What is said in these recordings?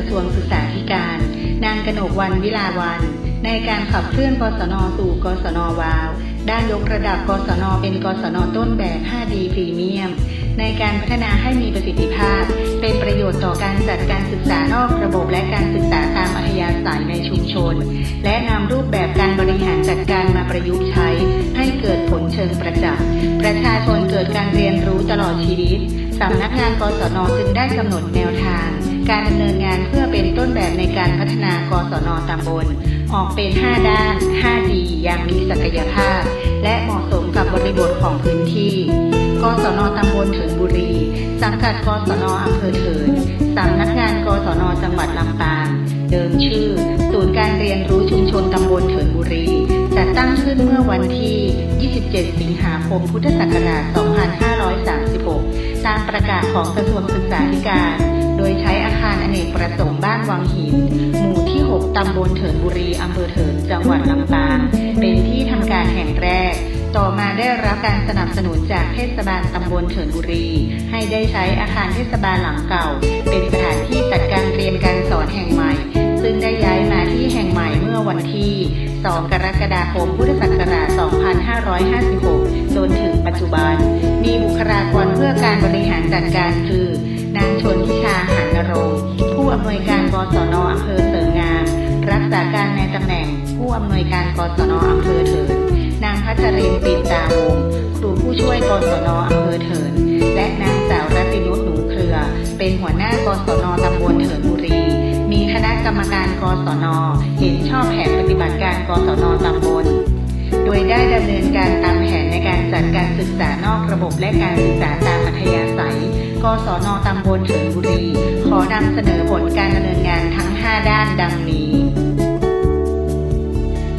ระทรวงศึกษาธิการ นางกนกวันวิลาวัน ในการขับเคลื่อนกศนสู่กศนวาว ด้านยกระดับกศนเป็นกศนต้นแบบ 5D พรีเมียม ในการพัฒนาให้มีประสิทธิภาพ เป็นประโยชน์ต่อการจัดการศึกษานอกระบบและการศึกษาตามอัธยาศัยในชุมชน และนำรูปแบบการบริหารจัดการมาประยุกต์ใช้ ให้เกิดผลเชิงประจักษ์ประชาชนเกิดการเรียนรู้ตลอดชีวิตสำนักงานกศนจึงได้กำหนดแนวทาง การดำเนินงานเพื่อเป็นต้นแบบในการพัฒนากศนตำบล ออกเป็น 5 ด้าน 5 ดีอย่างมีศักยภาพ และเหมาะสมกับบริบทของพื้นที่ กศนตำบลเถินบุรี สังกัดกศนอำเภอเถินสำนักงานกศนจังหวัดลำปาง เดิมชื่อ ศูนย์การเรียนรู้ชุมชนตำบลเถินบุรี จัดตั้งขึ้นเมื่อวันที่ 27 สิงหาคม พุทธศักราช 2536 ตามประกาศของกระทรวงศึกษาธิการ โดยใช้ คารอเนกประสงค์บ้านวังหิน หมู่ที่ 6 ตำบลเถินบุรี อำเภอเถิน จังหวัดลำปาง เป็นที่ทำการแห่งแรก ต่อมาได้รับการสนับสนุนจากเทศบาลตำบลเถินบุรี ให้ได้ใช้อาคารเทศบาลหลังเก่า เป็นสถานที่จัดการเรียนการสอนแห่งใหม่ ซึ่งได้ย้ายมาที่แห่งใหม่เมื่อวันที่ 2 กรกฎาคม พุทธศักราช 2556 จนถึงปัจจุบัน มีบุคลากรเพื่อการบริหารจัดการคือนางชนทิชาหาน รงค์ผู้อำนวยการกศนอำเภอเสริมงาม รักษาการในตำแหน่ง ผู้อำนวยการกศนอำเภอเถิน นางพัชรินปินตาวงครูผู้ช่วยกศนอำเภอเถิน และนางสาวรัตินุชหนูเครือ เป็นหัวหน้ากศนตำบลเถินบุรี มีคณะกรรมการกศนเห็นชอบแผนปฏิบัติการกศนตำบล ดยได้ดำเนินการตามแผนในการจัดการศึกษานอกระบบและการศึกษาตามอัธยาศัย กศนตำบลเถินบุรี ขอนำเสนอผลการดำเนินงานทั้ง 5 ด้านดังนี้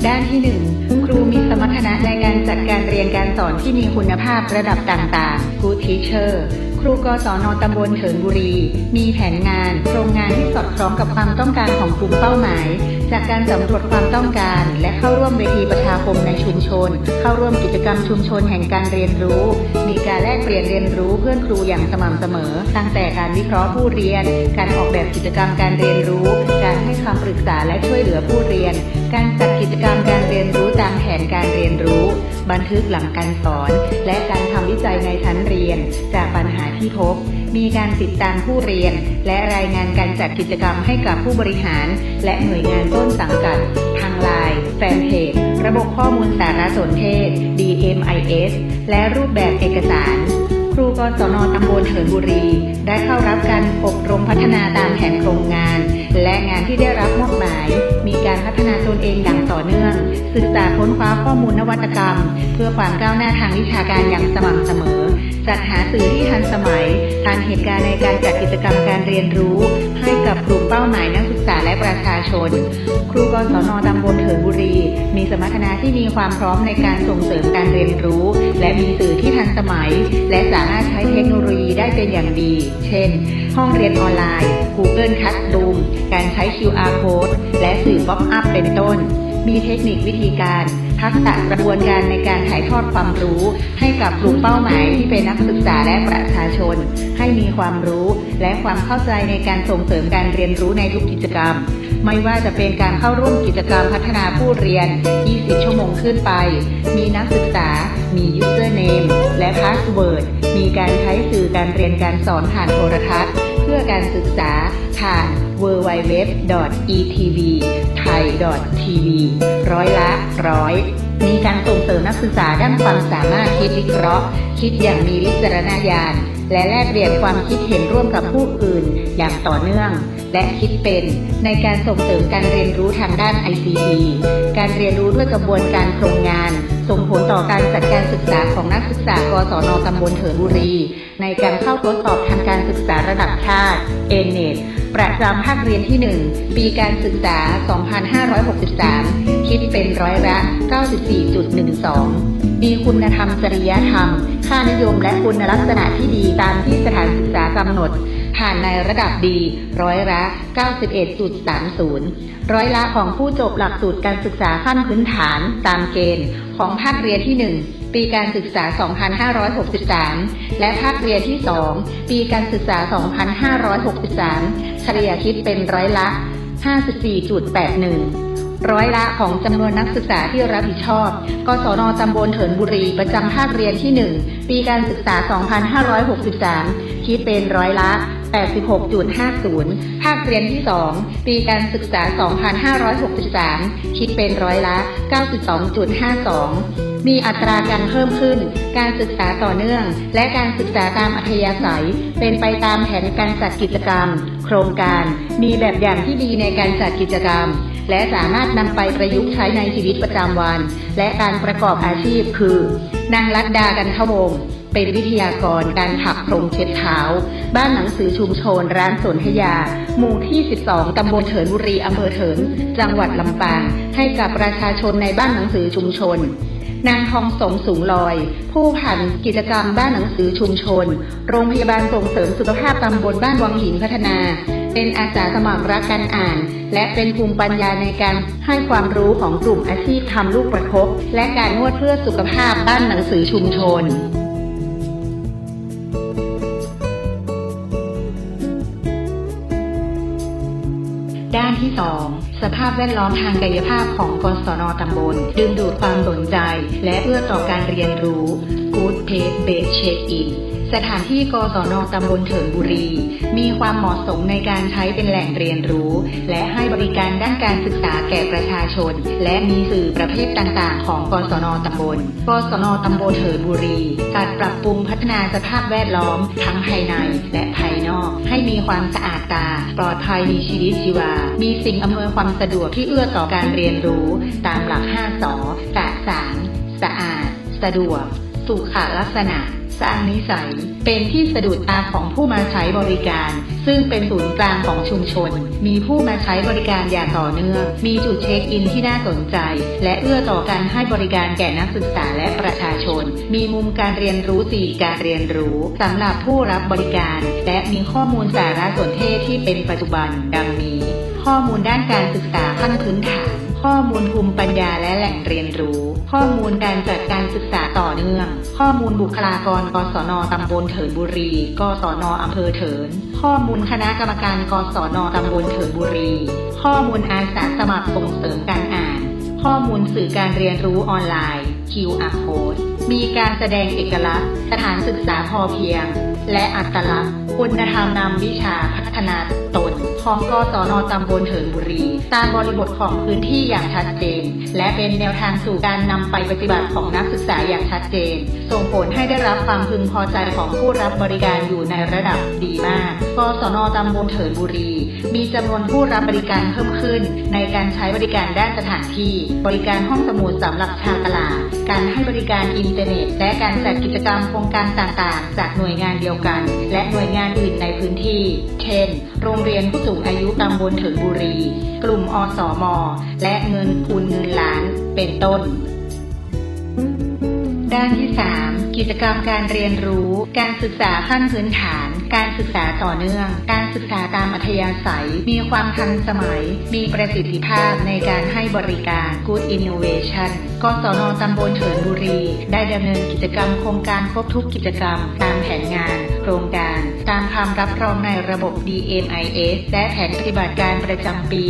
ด้านที่ 1 ครูมีสมรรถนะในการจัดการเรียนการสอนที่มีคุณภาพระดับต่างๆ Good Teacher ครูกศนตำบลเถินบุรี มีแผนงานโครงงานที่สอดคล้องกับความต้องการของกลุ่มเป้าหมาย จากการสำรวจความต้องการ และเข้าร่วมเวทีประชาคมในชุมชน เข้าร่วมกิจกรรมชุมชนแห่งการเรียนรู้ มีการแลกเปลี่ยนเรียนรู้เพื่อนครูอย่างสม่ำเสมอ ตั้งแต่การวิเคราะห์ผู้เรียน การออกแบบกิจกรรมการเรียนรู้ การให้คำปรึกษาและช่วยเหลือผู้เรียน การจัดกิจกรรมการเรียนรู้ตามแผนการเรียนรู้ บันทึกหลังการสอน และการทำวิจัยในชั้นเรียน จากปัญหาที่พบ มีการติดตามผู้เรียน และรายงานการจัดกิจกรรมให้กับผู้บริหาร และหน่วยงานต้นสังกัด ทางไลน์แฟนเพจระบบข้อมูลสารสนเทศ DMIS และรูปแบบเอกสาร ครูกศนตำบลเถินบุรี ได้เข้ารับการอบรมพัฒนาตามแผนโครงงาน และงานที่ได้รับมอบหมาย มีการพัฒนาตนเองอย่างต่อเนื่อง ศึกษาค้นคว้าข้อมูลนวัตกรรม เพื่อความก้าวหน้าทางวิชาการอย่างสม่ำเสมอ จัดหาสื่อที่ทันสมัยทันเหตุการณ์ในการจัดกิจกรรมการเรียนรู้ ให้กับกลุ่มเป้าหมายนักศึกษาและประชาชน ครูกศนตำบลเถินบุรี มีสมรรถนะที่มีความพร้อมในการส่งเสริมการเรียนรู้ และมีสื่อที่ทันสมัย และสาามารถใช้เทคโนโลยีได้เป็นอย่างดี เช่น ห้องเรียนออนไลน์ Google Classroom การใช้ QR Code และสื่อ Pop-up เป็นต้น มีเทคนิควิธีการ ทักษะกระบวนการในการถ่ายทอดความรู้ ให้กับกลุ่มเป้าหมายที่เป็นนักศึกษาและประชาชน ให้มีความรู้และความเข้าใจในการส่งเสริมการเรียนรู้ในทุกกิจกรรม ไม่ว่าจะเป็นการเข้าร่วมกิจกรรมพัฒนาผู้เรียน 20 ชั่วโมงขึ้นไป มีนักศึกษา มี username และ password มีการใช้สื่อการเรียนการสอนผ่านโทรทัศน์ เพื่อการศึกษาผ่าน www.etv.thai.tv ร้อยละร้อยมีการส่งเสริมนักศึกษาด้านความสามารถคิดวิเคราะห์ คิดอย่างมีวิจารณญาณ และแลกเปลี่ยนความคิดเห็นร่วมกับผู้อื่น อย่างต่อเนื่อง และคิดเป็นในการส่งเสริมการเรียนรู้ทางด้าน ICT การเรียนรู้ด้วยกระบวนการโครงงาน ส่งผลต่อการจัดการศึกษาของนักศึกษากศนตำบลเถินบุรี ในการเข้าทดสอบทางการศึกษาระดับชาติเอเนต ประจำภาคเรียนที่ 1 ปีการศึกษา 2563 คิดเป็นร้อยละ 94.12 มีคุณธรรมจริยธรรม ค่านิยมและคุณลักษณะที่ดีตามที่สถานศึกษากำหนด ผ่านในระดับดีร้อยละ 91.30 ร้อยละของผู้จบหลักสูตรการศึกษาขั้นพื้นฐานตามเกณฑ์ ของภาคเรียนที่ 1 ปีการศึกษา 2563 และภาคเรียนที่ 2 ปีการศึกษา 2563 เฉลี่ยคิดเป็นร้อยละ 54.81ร้อยละของจำนวนนักศึกษาที่รับผิดชอบ กศนตำบลเถินบุรีประจำภาคเรียนที่ 1 ปีการศึกษา 2563 คิดเป็นร้อยละ 86.50 ภาคเรียนที่ 2 ปีการศึกษา 2563 คิดเป็นร้อยละ 92.52มีอัตราการเพิ่มขึ้น การศึกษาต่อเนื่อง และการศึกษาตามอัธยาศัย เป็นไปตามแผนการจัดกิจกรรม โครงการ มีแบบอย่างที่ดีในการจัดกิจกรรม และสามารถนำไปประยุกต์ใช้ในชีวิตประจำวัน และการประกอบอาชีพคือ นางรัตดากันทวงเป็นวิทยากรการถักพรมเช็ดเท้า บ้านหนังสือชุมชนร้านสนธยา หมู่ที่ 12 ตำบลเถินบุรีอำเภอเถิน จังหวัดลำปาง ให้กับประชาชนในบ้านหนังสือชุมชน นางทองสมสูงลอย ผู้ผันกิจกรรมบ้านหนังสือชุมชน โรงพยาบาลส่งเสริมสุขภาพตำบลบ้านวังหินพัฒนา เป็นอาสาสมัครรักการอ่าน และเป็นภูมิปัญญาในการให้ความรู้ของกลุ่มอาชีพทำลูกประคบและการนวดเพื่อสุขภาพบ้านหนังสือชุมชน ที่ 2 สภาพแวดล้อมทางกายภาพของกศนตำบล ดึงดูดความสนใจ และเอื้อต่อการเรียนรู้ Good Place Base Check In สถานที่กศนตำบลเถินบุรี มีความเหมาะสมในการใช้เป็นแหล่งเรียนรู้ และให้บริการด้านการศึกษาแก่ประชาชน และมีสื่อประเภทต่างๆ ของกศนตำบล กศนตำบลเถินบุรีการปรับปรุงพัฒนาสภาพแวดล้อม ทั้งภายในและภายนอก ให้มีความสะอาดตา ปลอดภัยมีชีวิตชีวา มีสิ่งอำนวยความสะดวกที่เอื้อต่อการเรียนรู้ ตามหลัก5สอสะสางสะอาด สะดวก สุขลักษณะ สร้างนิสัย เป็นที่สะดุดตาของผู้มาใช้บริการ ซึ่งเป็นศูนย์กลางของชุมชน มีผู้มาใช้บริการอย่างต่อเนื่อง มีจุดเช็คอินที่น่าสนใจ และเอื้อต่อการให้บริการแก่นักศึกษาและประชาชน มีมุมการเรียนรู้สี่การเรียนรู้สำหรับผู้รับบริการ และมีข้อมูลสารสนเทศที่เป็นปัจจุบันดังนี้ ข้อมูลด้านการศึกษาขั้นพื้นฐาน ข้อมูลภูมิปัญญาและแหล่งเรียนรู้ ข้อมูลการจัดการศึกษาต่อเนื่อง ข้อมูลบุคลากรกศนตำบลเถินบุรี กศนอำเภอเถิน ข้อมูลคณะกรรมการกศนตำบลเถินบุรี ข้อมูลอาสาสมัครส่งเสริมการอ่าน ข้อมูลสื่อการเรียนรู้ออนไลน์ QR code มีการแสดงเอกลักษณ์ สถานศึกษาพอเพียง และอัตลักษณ์ คุณธรรมนำวิชาพัฒนาตนของกศนตำบลเถินบุรีตามบริบทของพื้นที่อย่างชัดเจน และเป็นแนวทางสู่การนำไปปฏิบัติของนักศึกษาอย่างชัดเจน ส่งผลให้ได้รับความพึงพอใจของผู้รับบริการอยู่ในระดับดีมากกศนตำบลเถินบุรี มีจำนวนผู้รับบริการเพิ่มขึ้น ในการใช้บริการด้านสถานที่ บริการห้องสมุดสำหรับชาวตลาด การให้บริการอินเทอร์เน็ต และการจัดกิจกรรมโครงการต่างๆ จากหน่วยงานเดียวกัน และหน่วยงานอื่นในพื้นที่ เช่น โรงเรียนผู้สูงอายุตำบลเถินบุรี กลุ่มอสมและเงินทุนเงินล้าน เป็นต้น ด้านที่ 3 กิจกรรมการเรียนรู้ การศึกษาขั้นพื้นฐาน การศึกษาต่อเนื่อง การศึกษาตามอัธยาศัย มีความทันสมัย มีประสิทธิภาพในการให้บริการ Good Innovation กศนตำบลเถินบุรี ได้ดำเนินกิจกรรมโครงการครบทุกกิจกรรม ตามแผนงาน โครงการ ตามคำรับรองในระบบ DMIS และแผนปฏิบัติการประจำปี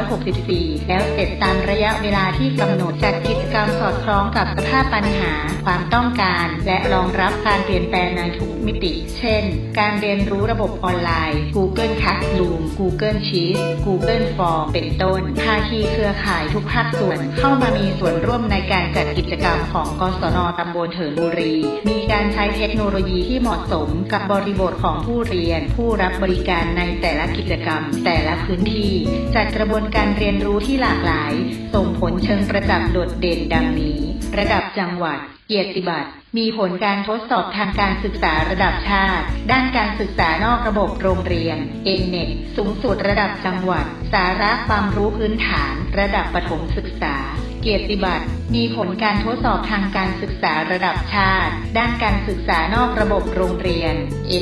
2564 แล้วเสร็จตามระยะเวลาที่กำหนดจัดกิจกรรมสอดคล้องกับสภาพปัญหา ความต้องการ และรองรับการเปลี่ยนแปลงในทุกมิติ เช่น การเรียนรู้ระบบออนไลน์ Google Classroom Google Sheets Google Form เป็นต้นภาคีเครือข่ายทุกภาคส่วนเข้ามามีส่วนร่วมในการจัดกิจกรรมของกศนตำบลเถินบุรี มีการใช้เทคโนโลยีที่เหมาะสมกับบริบทของผู้เรียน ผู้รับบริการในแต่ละกิจกรรม แต่ละพื้นที่ จัดกระบวนการเรียนรู้ที่หลากหลาย ส่งผลเชิงประจักษ์โดดเด่นดังนี้ ระดับจังหวัดเกียรติบัตรมีผลการทดสอบทางการศึกษาระดับชาติ ด้านการศึกษานอกระบบโรงเรียน เอเน็ตสูงสุดระดับจังหวัด สาระความรู้พื้นฐาน ระดับประถมศึกษา เกียรติบัตร มีผลการทดสอบทางการศึกษาระดับชาติ ด้านการศึกษานอกระบบโรงเรียน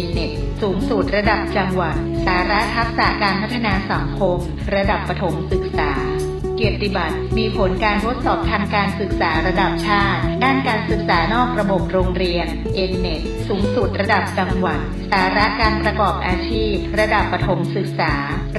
n n e t สูงสุดระดับจังหวัด สาระทักษะการพัฒนาสังคม ระดับประถมศึกษา เกียรติบัตร มีผลการทดสอบทางการศึกษาระดับชาติ ด้านการศึกษานอกระบบโรงเรียน n n e t สูงสุดระดับจังหวัด สาระการประกอบอาชีพ ระดับประถมศึกษา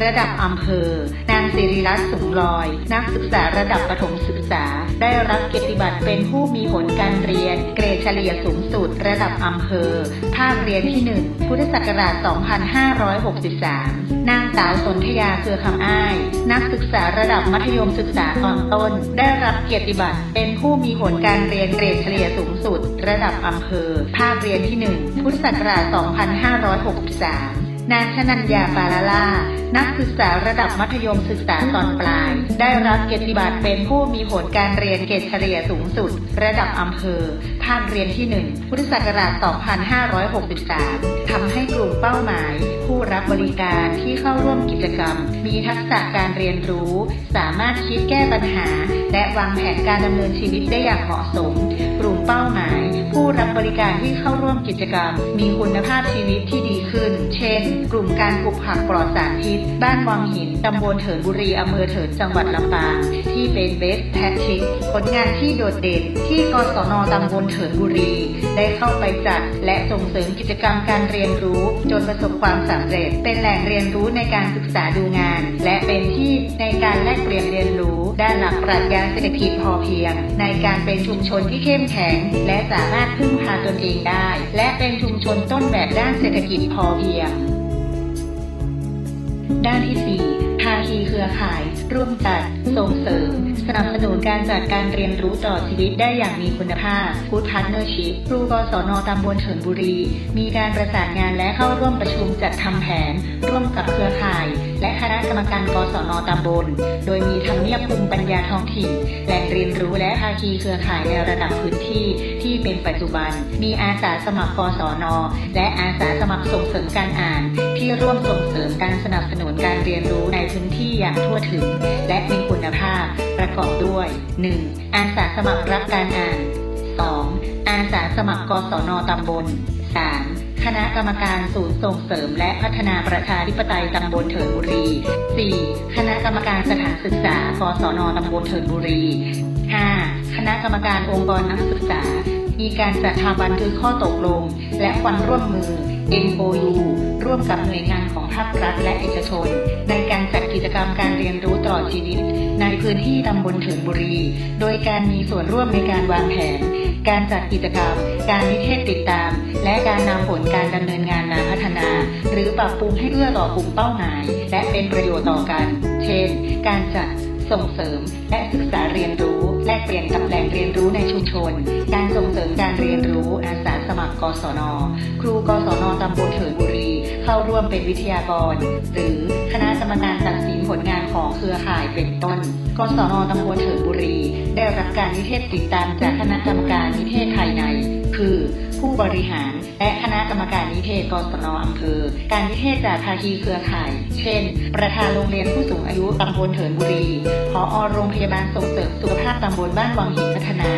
ระดับอำเภอ นางสิริรัตน์สุงลอย นักศึกษาระดับประถมศึกษา ได้รับเกียรติบัตรเป็นผู้มีผลการเรียน เกรดเฉลี่ยสูงสุดระดับอำเภอ ภาคเรียนที่ 1 พุทธศักราช 2563 นางสาวสนธยาเครือคำอ้าย นักศึกษาระดับมัธยมศึกษาตอนต้น ได้รับเกียรติบัตร เป็นผู้มีผลการเรียนเกรดเฉลี่ยสูงสุด ระดับอำเภอ ภาคเรียนที่ 1 พุทธศักราช 2563 นางชนัญญาปาลาล่านักศึกษาระดับมัธยมศึกษาตอนปลาย ได้รับเกียรติบัตรเป็นผู้มีผลการเรียนเกรดเฉลี่ยสูงสุด ระดับอำเภอ ภาคเรียนที่ 1 พุทธศักราช 2563 ทำให้กลุ่มเป้าหมาย ผู้รับบริการที่เข้าร่วมกิจกรรม มีทักษะการเรียนรู้ สามารถคิดแก้ปัญหา และวางแผนการดำเนินชีวิตได้อย่างเหมาะสม กลุ่มเป้าหมาย ผู้รับบริการที่เข้าร่วมกิจกรรม มีคุณภาพชีวิตที่ดีขึ้น เช่น กลุ่มการปลูกผักปลอดสารพิษ บ้านวังหิน ตำบลเถินบุรีอำเภอเถินจังหวัดลำปาง ที่เป็นเบสแพทริกผลงานที่โดดเด่น ที่กศนตำบลเถินบุรี ได้เข้าไปจัด และส่งเสริมกิจกรรมการเรียนรู้ จนประสบความสำเร็จ เป็นแหล่งเรียนรู้ในการศึกษาดูงาน และเป็นที่ในการแลกเปลี่ยนเรียนรู้ ด้านหลักปรัชญาเศรษฐกิจพอเพียง ในการเป็นชุมชนที่เข้มแข็ง และสามารถพึ่งพาตนเองได้ และเป็นชุมชนต้นแบบด้านเศรษฐกิจพอเพียง ด้านที่ 4 ภาคีเครือข่าย ร่วมจัด ส่งเสริม สนับสนุนการจัดการเรียนรู้ต่อชีวิตได้อย่างมีคุณภาพ Good Partnership ครูกศนตำบลเถินบุรี มีการประสานงานและเข้าร่วมประชุมจัดทำแผน ร่วมกับเครือข่าย และคณะกรรมการกศนตำบล โดยมีทำเนียบภูมิปัญญาท้องถิ่นแหล่งเรียนรู้และภาคีเครือข่ายในระดับพื้นที่ที่เป็นปัจจุบัน มีอาสาสมัครกศนและอาสาสมัครส่งเสริมการอ่าน ที่ร่วมส่งเสริมการสนับสนุนการเรียนรู้ในพื้นที่อย่างทั่วถึง และมีคุณภาพ ประกอบด้วย 1. อาสาสมัครรับการอ่าน 2. อาสาสมัครกศนตำบล 3. คณะกรรมการศูนย์ส่งเสริม และพัฒนาประชาธิปไตยตำบลเถินบุรี 4. คณะกรรมการสถานศึกษากศนตำบลเถินบุรี 5. คณะกรรมการองค์กรนักศึกษา มีการจัดทำบันทึกข้อตกลง และความร่วมมือ MOU ร่วมกับหน่วยงานของภาครัฐและเอกชน ในการจัดกิจกรรมการเรียนรู้ตลอดชีวิต ในพื้นที่ตำบลเถินบุรี โดยการมีส่วนร่วมในการวางแผน การจัดกิจกรรม การนิเทศติดตาม และการนำผลการดำเนินงานมาพัฒนา หรือปรับปรุงให้เอื้อต่อกลุ่มเป้าหมาย และเป็นประโยชน์ต่อกัน เช่น การจัด ส่งเสริม และศึกษาเรียนรู้ แลกเปลี่ยนกับแหล่งเรียนรู้ในชุมชน การส่งเสริมการเรียนรู้อาสาสมัครกศน ครูกศนตำบลเถินบุรี เข้าร่วมเป็นวิทยากร หรือคณะกรรมการตัดสินผลงาน ของเครือข่ายเป็นต้น กศนตำบลเถินบุรี ได้รับการนิเทศติดตามจากคณะกรรมการนิเทศภายใน คือ ผู้บริหาร และคณะกรรมการนิเทศกศนอำเภอ การนิเทศจากภาคีเครือข่าย เช่น ประธานโรงเรียนผู้สูงอายุตำบลเถินบุรี ผอโรงพยาบาลส่งเสริมสุขภาพตำบลบ้านวังหินพัฒนา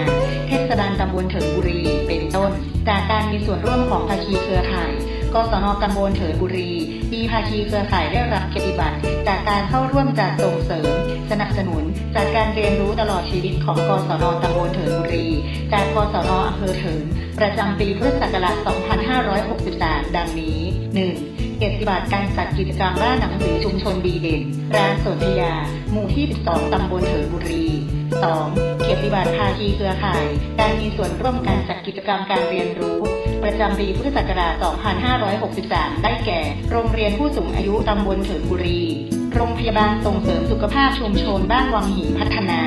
เทศบาลตำบลเถินบุรี เป็นต้น จากการมีส่วนร่วมของภาคีเครือข่าย กศนตำบลเถินบุรีมีภาคีเครือข่ายได้รับเกียรติบัตรจากการเข้าร่วมจัดส่งเสริม สนับสนุนจากการเรียนรู้ตลอดชีวิตของกศนตำบลเถินบุรี จากกศนอำเภอเถินประจำปีพุทธศักราช 2563 ดังนี้ 1. เกียรติบัตรการจัดกิจกรรมบ้านหนังสือชุมชนดีเด่น ร้านสนธยา หมู่ที่ 12 ตำบลเถินบุรี 2. เกียรติบัตรภาคีเครือข่าย การมีส่วนร่วมการจัดกิจกรรมการเรียนรู้ ประจำปีพุทธศักราช 2563 ได้แก่ โรงเรียนผู้สูงอายุตำบลเถินบุรี โรงพยาบาลส่งเสริมสุขภาพชุมชนบ้านวังหินพัฒนา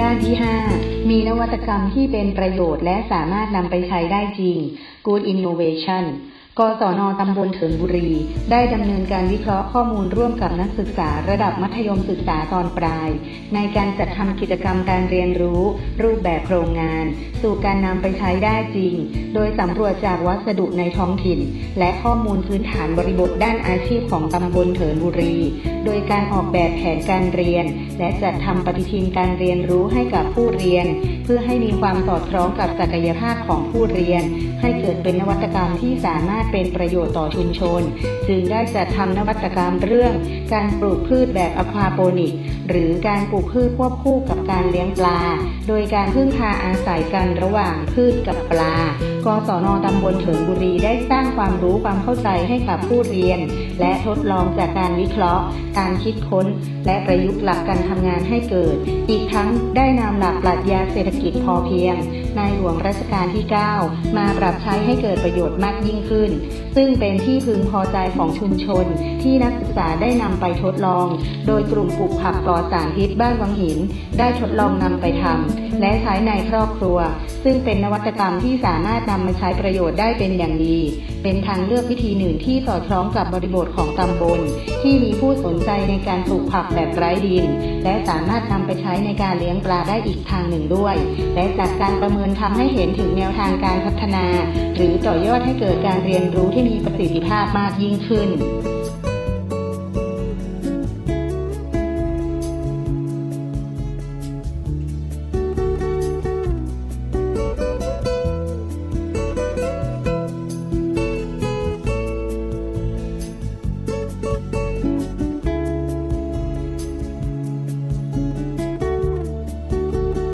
ด้านที่ 5 มีนวัตกรรมที่เป็นประโยชน์และสามารถนำไปใช้ได้จริง Good Innovation กศนตำบลเถินบุรี ได้ดำเนินการวิเคราะห์ข้อมูลร่วมกับนักศึกษาระดับมัธยมศึกษาตอนปลาย ในการจัดทำกิจกรรมการเรียนรู้ รูปแบบโครงงาน สู่การนำไปใช้ได้จริง โดยสำรวจจากวัสดุในท้องถิ่น และข้อมูลพื้นฐานบริบทด้านอาชีพของตำบลเถินบุรี โดยการออกแบบแผนการเรียน และจัดทำปฏิทินการเรียนรู้ให้กับผู้เรียน เพื่อให้มีความสอดคล้องกับศักยภาพ ของผู้เรียน ให้เกิดเป็นนวัตกรรมที่สามารถเป็นประโยชน์ต่อชุมชน จึงได้จัดทำนวัตกรรมเรื่อง การปลูกพืชแบบอควาโปนิก หรือการปลูกพืชควบคู่กับการเลี้ยงปลา โดยการพึ่งพาอาศัยกันระหว่างพืชกับปลากศนตำบลเถินบุรีได้สร้างความรู้ความเข้าใจให้กับผู้เรียน และทดลองจากการวิเคราะห์ การคิดค้น และประยุกต์หลักการทำงานให้เกิด อีกทั้งได้นำหลักปรัชญาเศรษฐกิจพอเพียงในหลวงรัชกาลที่ 9 มาปรับใช้ให้เกิดประโยชน์มากยิ่งขึ้น ซึ่งเป็นที่พึงพอใจของชุมชน ที่นักศึกษาได้นำไปทดลอง โดยกลุ่มปลูกผักปลอดสารพิษบ้านวังหิน ได้ทดลองนำไปทำและใช้ในครอบครัว ซึ่งเป็นนวัตกรรมที่สามารถนำมาใช้ประโยชน์ได้เป็นอย่างดี เป็นทางเลือกวิธีหนึ่งที่สอดคล้องกับบริบทของตำบล ที่มีผู้สนใจในการปลูกผักแบบไร้ดิน และสามารถนำไปใช้ในการเลี้ยงปลาได้อีกทางหนึ่งด้วย และจากการประเมินทำให้เห็นถึงแนวทางการพัฒนา หรือต่อยอดให้เกิดการเรียนรู้ที่มีประสิทธิภาพมากยิ่งขึ้น